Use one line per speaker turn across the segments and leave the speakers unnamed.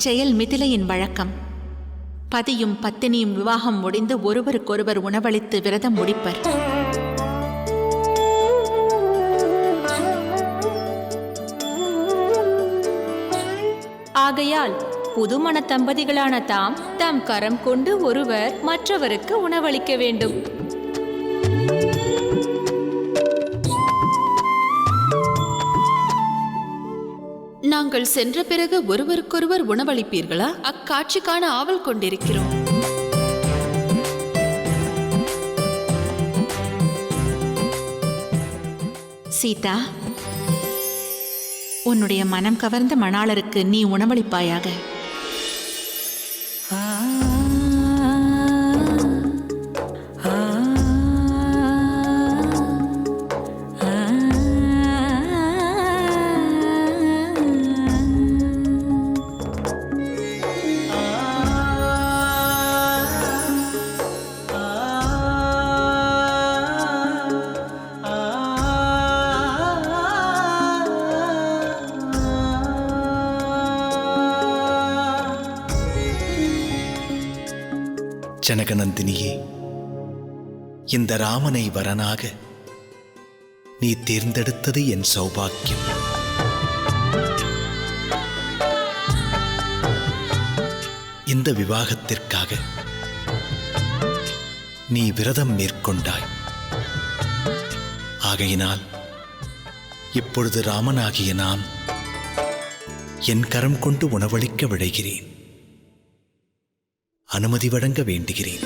இச்செயல் மிதிலையின் வழக்கம். பதியும் பத்தினியும் விவாகம் முடிந்து ஒருவருக்கொருவர் உணவளித்து விரதம் முடிப்பர்.
ஆகையால் புதுமண தம்பதிகளான தாம் தம் கரம் கொண்டு ஒருவர் மற்றவருக்கு உணவளிக்க வேண்டும்.
தாங்கள் சென்ற பிறகு ஒருவருக்கொருவர் உணவளிப்பீர்களா? அக்காட்சிக்கான ஆவல் கொண்டிருக்கிறோம்.
சீதா உன்னுடைய மனம் கவர்ந்த மணாளருக்கு நீ உணவளிப்பாயாக.
ஜனகநந்தினியே இந்த ராமனை வரனாக நீ தேர்ந்தெடுத்தது என் சௌபாக்கியம். இந்த விவாகத்திற்காக நீ விரதம் மேற்கொண்டாய். ஆகையினால் இப்பொழுது ராமனாகிய நான் என் கரம் கொண்டு உணவளிக்க விழைகிறேன். அனுமதி வழங்க வேண்டுகிறேன்.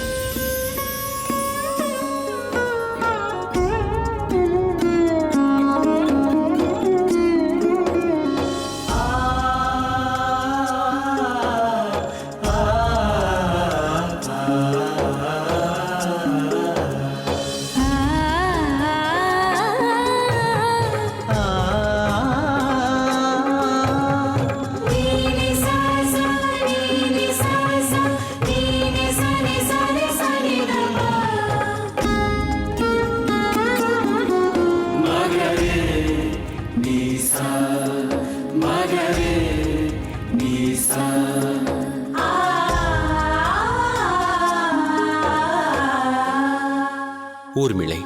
ஊர்மிளை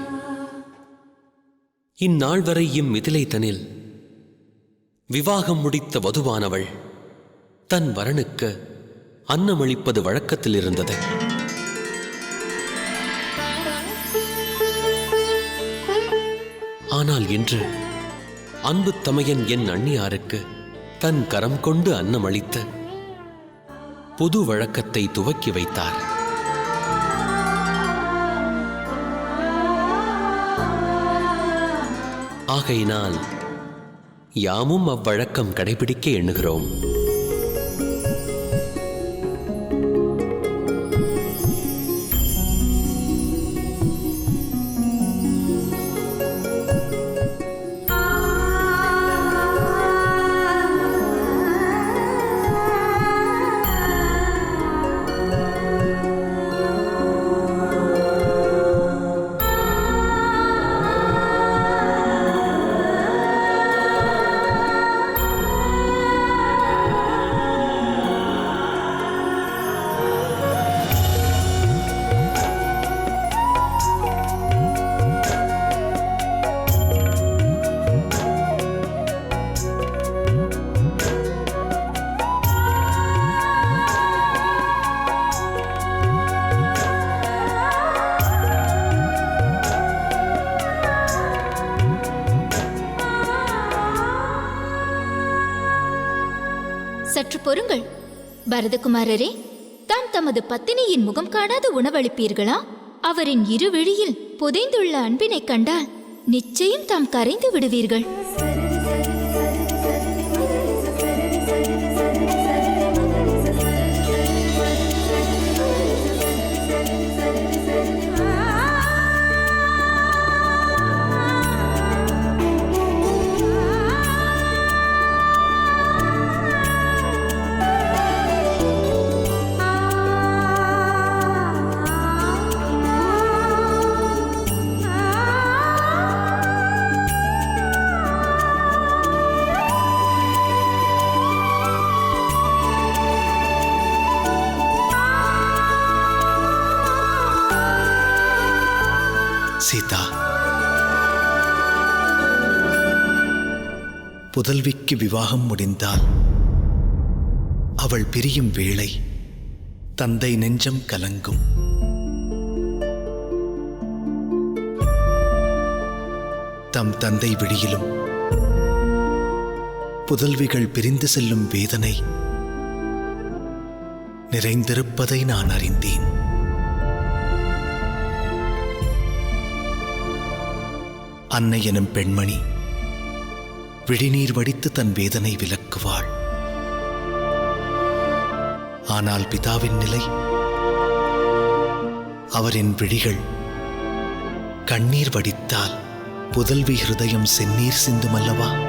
இந்நாள் வரை இம்மிதிலை தனில் விவாகம் முடித்த வதுவானவள் தன் வரனுக்கு அன்னமளிப்பது வழக்கத்தில் இருந்தது. ஆனால் இன்று அன்பு தமையன் என் அண்ணியாருக்கு தன் கரம் கொண்டு அன்னமளித்து புது வழக்கத்தை துவக்கி வைத்தார். ஆகையினால் யாமும் அவ்வழக்கம் கடைபிடிக்க எண்ணுகிறோம்.
சற்று பொறுங்கள். பரதகுமாரரே தாம் தமது பத்தினியின் முகம் காணாத உணவளிப்பீர்களா? அவரின் இருவிழியில் புதைந்துள்ள அன்பினைக் கண்டால் நிச்சயம் தாம் கரைந்து விடுவீர்கள்.
புதல்விக்கு விவாகம் முடிந்தால் அவள் பிரியும் வேளை தந்தை நெஞ்சம் கலங்கும். தம் தந்தை விடியிலும் புதல்விகள் பிரிந்து செல்லும் வேதனை நிறைந்திருப்பதை நான் அறிந்தேன். அன்னை எனும் பெண்மணி விழிநீர் வடித்து தன் வேதனை விலக்குவாள் ஆனால் பிதாவின் நிலை அவரின் விழிகள் கண்ணீர் வடித்தால் புதல்வி ஹிருதயம் செந்நீர் சிந்துமல்லவா?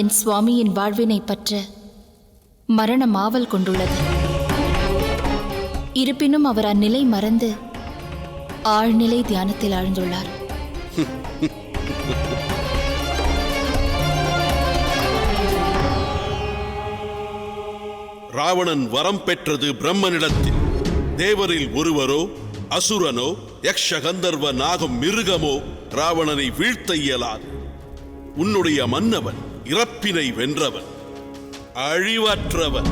என் சுவாமியின் வாழ்வினை பற்ற மரணம் ஆவல் கொண்டுள்ளது. இருப்பினும் அவர் அந்நிலை மறந்து ஆழ்நிலை தியானத்தில் ஆழ்ந்துள்ளார்.
ராவணன் வரம் பெற்றது பிரம்மனிடத்தில். தேவரில் ஒருவரோ அசுரனோ யக்ஷ கந்தர்வ நாகம் மிருகமோ ராவணனை வீழ்த்த இயலாது. உன்னுடைய மன்னவன் இறப்பினை வென்றவன் அழிவற்றவன்.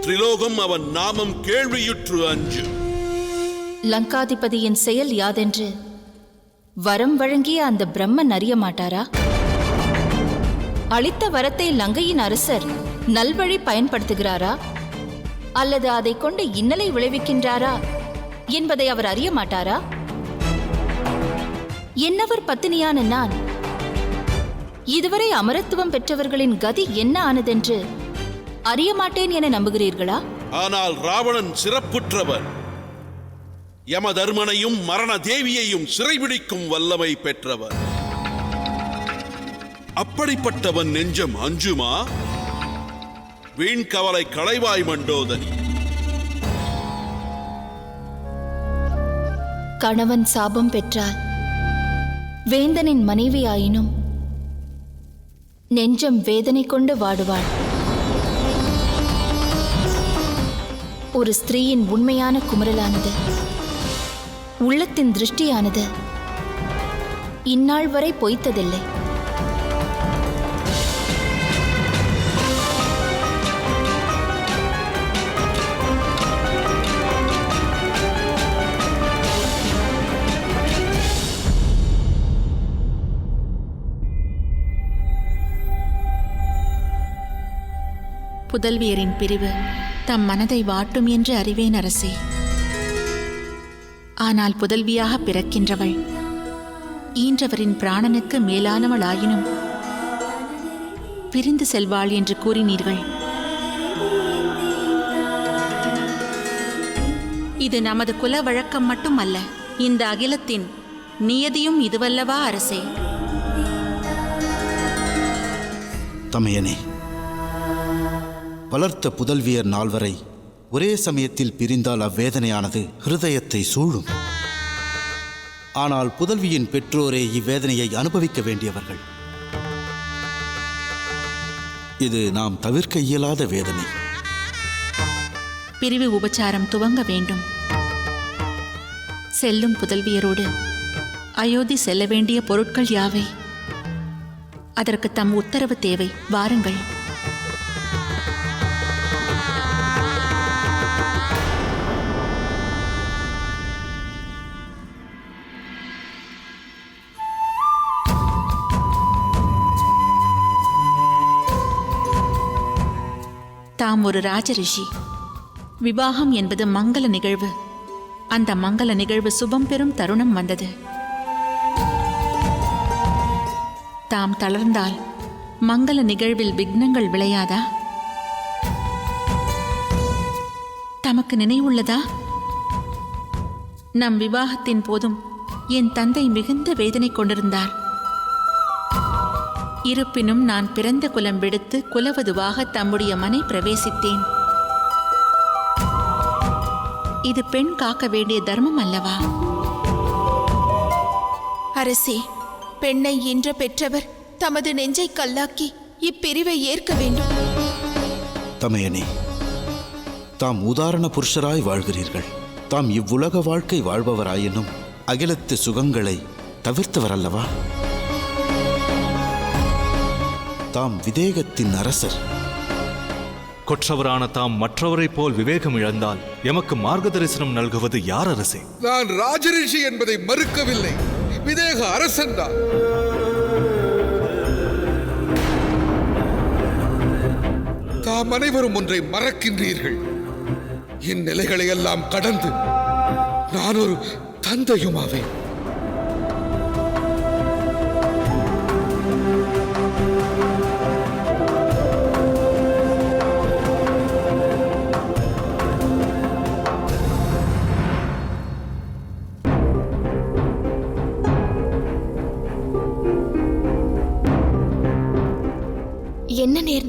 திரிலோகம் அவன் நாமம் கேள்வியுற்று அஞ்சு.
லங்காதிபதியின் செயல் யாதென்று? வரம் வழங்கிய அந்த பிரம்மன் அறிய மாட்டாரா? அளித்த வரத்தை லங்கையின் அரசர் நல்வழி பயன்படுத்துகிறாரா? அல்லது அதை கொண்டு இன்னலை விளைவிக்கின்றாரா என்பதை அவர் அறிய மாட்டாரா? என்னவர் பத்தினியான நான் இதுவரை அமரத்துவம் பெற்றவர்களின் கதி என்ன ஆனதென்று அறிய மாட்டேன் என நம்புகிறீர்களா?
ஆனால் ராவணன் சிறப்புற்றவன் யமதர்மனையும் மரண தேவியையும் சிறைபிடிக்கும் வல்லமை பெற்றவன் அப்படிப்பட்டவன் நெஞ்சம் அஞ்சுமா? வீண் கவலை களைவாய் மண்டோதரி.
கணவன் சாபம் பெற்றால் வேந்தனின் மனைவியாயினும் நெஞ்சம் வேதனை கொண்டு வாடுவாள். ஒரு ஸ்திரீயின் உண்மையான குமரலானது. உள்ளத்தின் திருஷ்டியானது. இந்நாள் வரை பொய்த்ததில்லை.
புதல்வியரின் பிரிவு தம் மனதை வாட்டும் என்று அறிவேன் அரசே. ஆனால் புதல்வியாக பிறக்கின்றவள் ஈன்றவரின் பிராணனுக்கு மேலானவளாயினும் பிரிந்து செல்வாள் என்று கூறினீர்கள். இது நமது குல வழக்கம் மட்டுமல்ல இந்த அகிலத்தின் நியதியும் இதுவல்லவா அரசே.
தமையனே வளர்த்த புதல்வியர் நால்வரை ஒரே சமயத்தில் பிரிந்தால் அவ்வேதனையானது ஹிருதயத்தை சூழும். ஆனால் புதல்வியின் பெற்றோரே இவ்வேதனையை அனுபவிக்க வேண்டியவர்கள். இது நாம் தவிர்க்க இயலாத வேதனை.
பிரிவு உபச்சாரம் துவங்க வேண்டும். செல்லும் புதல்வியரோடு அயோத்தி செல்ல வேண்டிய பொருட்கள் யாவை? அதற்கு தம் உத்தரவு தேவை. வாருங்கள். தாம் ஒரு ராஜரிஷி. விவாகம் என்பது மங்கள நிகழ்வு. அந்த மங்கள நிகழ்வு சுபம் பெறும் தருணம் வந்தது. தாம் தளர்ந்தால் மங்கள நிகழ்வில் விக்னங்கள் விளையாதா? தமக்கு நினைவுள்ளதா? நம் விவாகத்தின் போதும் என் தந்தை மிகுந்த வேதனை கொண்டிருந்தார். இருப்பினும் நான் பிறந்த குலம் விடுத்து குலவதுவாக தம்முடைய மனை பிரவேசித்தேன். இது பெண் காக்க வேண்டிய தர்மம் அல்லவா?
அரசே பெண்ணை ஈன்ற பெற்றவர் தமது நெஞ்சை கல்லாக்கி இப்பிரிவை ஏற்க வேண்டும்.
தமையனே தாம் உதாரண புருஷராய் வாழ்கிறீர்கள். தாம் இவ்வுலக வாழ்க்கை வாழ்பவராயினும் அகிலத்து சுகங்களை தவிர்த்தவர் அல்லவா தாம் விதேகத்தின் அரசர்.
கொற்றவரான தாம் மற்றவரைப் போல் விவேகம் இழந்தால் எமக்கு மார்க்க தரிசனம் நல்குவது யார் அரசே?
நான் ராஜரிஷி என்பதை மறுக்கவில்லை. விதேக அரசன்தான் தாம் அனைவரும் ஒன்றை மறக்கின்றீர்கள். என் நிலைகளை எல்லாம் கடந்து நான் ஒரு தந்தையுமாவேன்.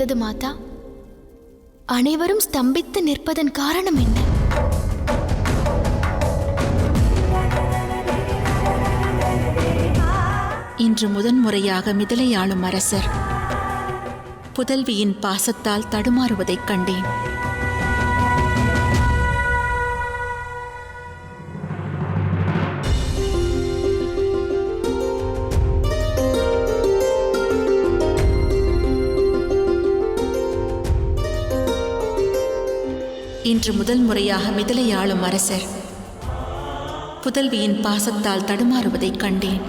நடந்தது மாதா. அனைவரும் ஸ்தம்பித்து நிற்பதன் காரணம் என்ன?
இன்று முதன்முறையாக மிதிலையாளும் அரசர் புதல்வியின் பாசத்தால் தடுமாறுவதைக் கண்டேன். இன்று முதல் முறையாக மிதிலையாளும் அரசர். புதல்வியின் பாசத்தால் தடுமாறுவதைக் கண்டேன்.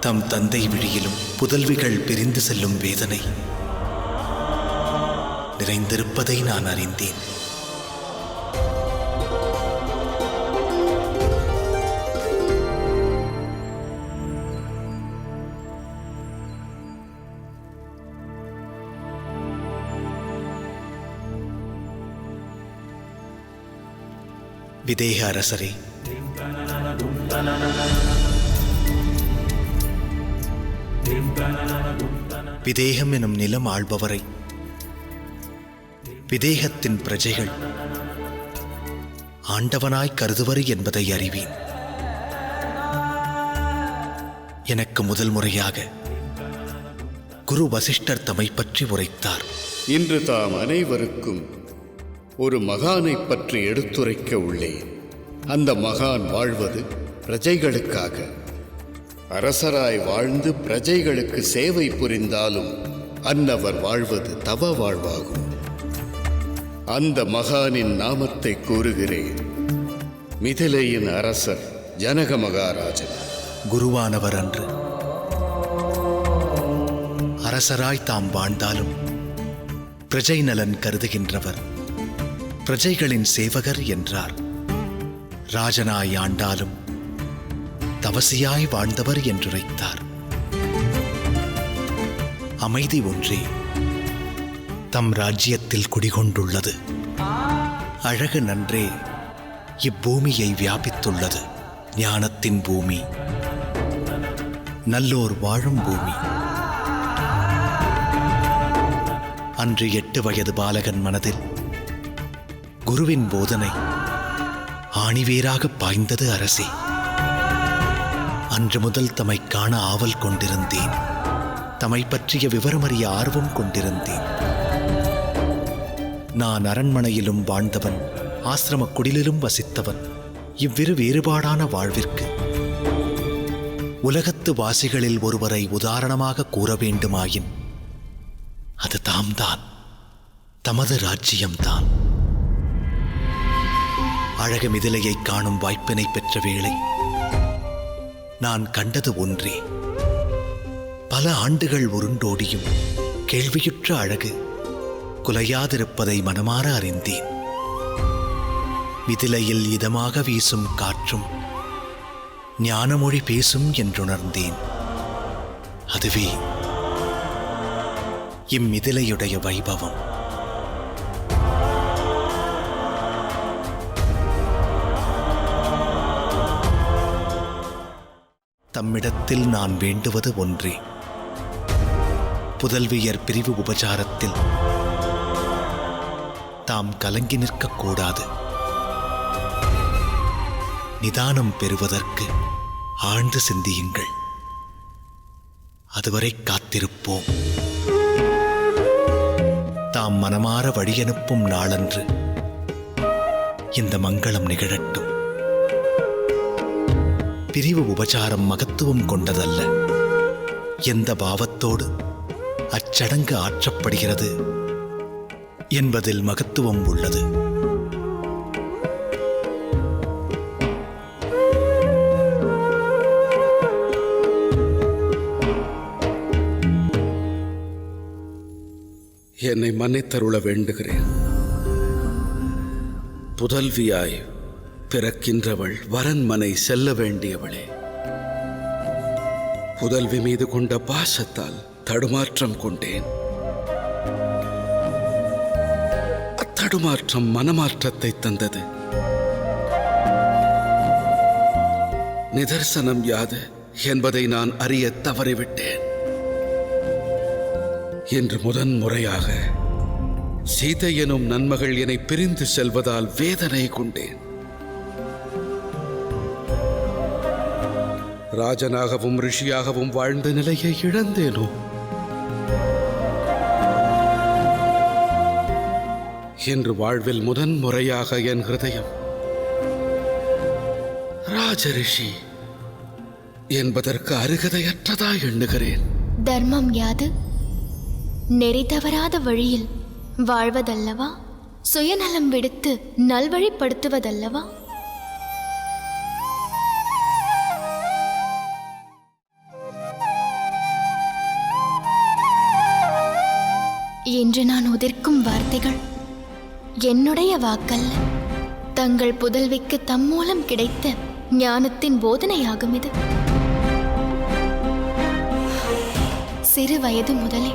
தம் தந்தை விழியிலும் புதல்விகள் பிரிந்து செல்லும் வேதனை. நிறைந்திருப்பதை நான் அறிந்தேன். விதேக அரசரே. விதேகம் எனும் நிலம் ஆள்பவரை. விதேகத்தின் பிரஜைகள். ஆண்டவனாய் கருதுவர் என்பதை அறிவேன். எனக்கு முதல் முறையாக குரு வசிஷ்டர் தம்மை பற்றி உரைத்தார்.
இன்று தாம் அனைவருக்கும் ஒரு மகானைப் பற்றி எடுத்துரைக்க உள்ளேன். அந்த மகான் வாழ்வது பிரஜைகளுக்காக. அரசராய் வாழ்ந்து பிரஜைகளுக்கு சேவை புரிந்தாலும் அன்னவர் வாழ்வது தவ வாழ்வாகும். அந்த மகானின் நாமத்தை கூறுகிறேன். மிதிலையின் அரசர் ஜனக மகாராஜன்.
குருவானவர் அன்று. அரசராய் தாம் வாழ்ந்தாலும் பிரஜை நலன் கருதுகின்றவர். பிரஜைகளின் சேவகர் என்றார். ராஜனாய் ஆண்டாலும் தவசியாய் வாழ்ந்தவர் என்றுரைத்தார். அமைதி ஒன்றே தம் ராஜ்யத்தில் குடிகொண்டுள்ளது. அழகு நன்றே இப்பூமியை வியாபித்துள்ளது. ஞானத்தின் பூமி நல்லோர் வாழும் பூமி. அன்று எட்டு வயது பாலகன் மனதில் குருவின் போதனை. ஆணிவேராக பாய்ந்தது அரசே. அன்று முதல் தம்மை காண ஆவல் கொண்டிருந்தேன். தம்மை பற்றிய விவரமறிய ஆர்வம் கொண்டிருந்தேன். நான் அரண்மனையிலும் வாழ்ந்தவன் ஆசிரம குடிலிலும் வசித்தவன் இவ்விரு வேறுபாடான வாழ்விற்கு. உலகத்து வாசிகளில் ஒருவரை உதாரணமாக கூற வேண்டுமாயின் அது தாம்தான் தமது ராஜ்யம்தான். அழகு மிதிலையை காணும் வாய்ப்பினை பெற்ற வேளை நான் கண்டது ஒன்றே. பல ஆண்டுகள் உருண்டோடியும் கேள்வியுற்ற அழகு குலையாதிருப்பதை மனமாற அறிந்தேன். மிதிலையில் இதமாக வீசும் காற்றும் ஞானமொழி பேசும் என்றுணர்ந்தேன். அதுவே இம்மிதிலையுடைய வைபவம். தம்மிடத்தில் நான் வேண்டுவது ஒன்றே. புதல்வியர் பிரிவு உபசாரத்தில் தாம் கலங்கி நிற்கக்கூடாது. நிதானம் பெறுவதற்கு ஆழ்ந்து சிந்தியுங்கள். அதுவரை காத்திருப்போம். தாம் மனமாற வழியனுப்பும் நாளன்று இந்த மங்களம் நிகழட்டும். பிரிவு உபசாரம் மகத்துவம் கொண்டதல்ல. எந்த பாவத்தோடு அச்சடங்கு ஆற்றப்படுகிறது என்பதில் மகத்துவம் உள்ளது.
என்னை மன்னித்தருள வேண்டுகிறேன். புதல்வியாய் பிறக்கின்றவள் வரன்மனை செல்ல வேண்டியவளே. புதல்வி மீது கொண்ட பாசத்தால் தடுமாற்றம் கொண்டேன். அத்தடுமாற்றம் மனமாற்றத்தை தந்தது. நிதர்சனம் யாது என்பதை நான் அறிய தவறிவிட்டேன். என்று முதன் முறையாக சீதை எனும் நன்மகள் என்னை பிரிந்து செல்வதால் வேதனை கொண்டேன். ராஜனாகவும் ரிஷியாகவும் வாழ்ந்த நிலையை இழந்தேனோ? என்று வாழ்வில் முதன் முறையாக என் ஹிருதயம். ராஜரிஷி என்பதற்கு அருகதையற்றதா எண்ணுகிறேன்.
தர்மம் யாது? நெறி தவறாத வழியில் வாழ்வதல்லவா? சுயநலம் விடுத்து நல்வழிப்படுத்துவதல்லவா? என்று நான் உதிர்க்கும் வார்த்தைகள். என்னுடைய வாக்கல்ல தங்கள் புதல்விக்கு தம் மூலம் கிடைத்த ஞானத்தின் போதனையாகும் இது. சிறு வயது முதலே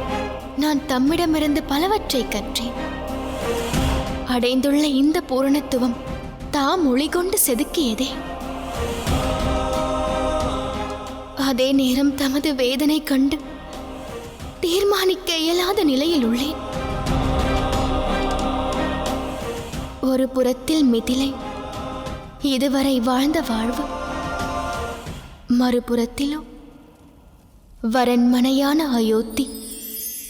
நான் தம்மிடமிருந்து பலவற்றை கற்றேன். அடைந்துள்ள இந்த பூரணத்துவம் தாம் ஒளி கொண்டு செதுக்கியதே. அதே நேரம் தமது வேதனை கண்டு தீர்மானிக்க இயலாத நிலையில் உள்ளேன். ஒரு புறத்தில் மிதிலை இதுவரை வாழ்ந்த வாழ்வு. மறுபுறத்திலும் வரன்மனையான அயோத்தி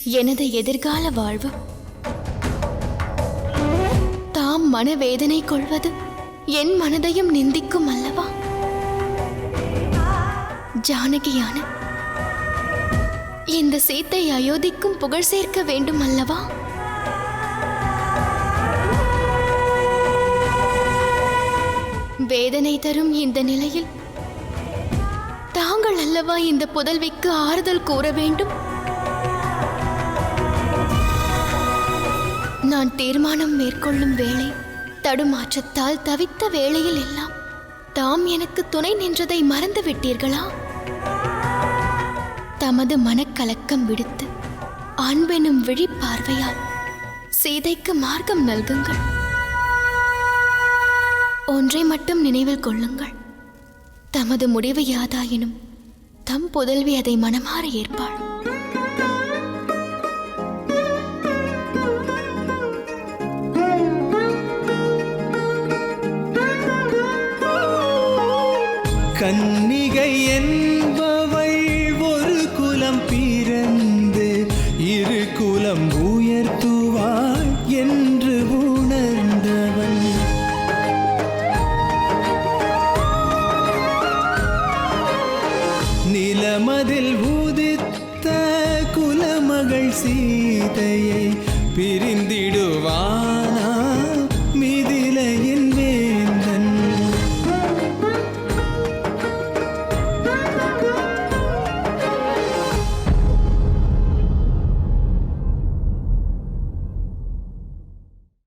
எனது எதிர்கால வாழ்வு. தாம் மனவேதனை கொள்வது என் மனதையும் நிந்திக்கும் அல்லவா? ஜானகியான இந்த சீத்தை அயோத்திக்கும் புகழ் சேர்க்க வேண்டும் அல்லவா? வேதனை தரும் இந்த நிலையில் தாங்கள் அல்லவா இந்த புதல்விக்கு ஆறுதல் கூற வேண்டும்? நான் தீர்மானம் மேற்கொள்ளும் வேளை தடுமாற்றத்தால் தவித்த வேளையில் எல்லாம் தாம் எனக்கு துணை நின்றதை மறந்து விட்டீர்களா தமது மனக்கலக்கம் விடுத்து ஆண்பெனும் விழிப்பார்வையால் சீதைக்கு மார்க்கம் நல்குங்கள். ஒன்றை மட்டும் நினைவில் கொள்ளுங்கள். தமது முடிவு யாதாயினும் தம் புதல்வி அதை மனமாற ஏற்பாள்.
கன்னிகை என்பவர் குலம் பிறந்து இரு குலம் உயர்த்துவாய் என்று உணர்ந்தவன். நிலமதில் உதித்த குலமகள் சீதையை பிரி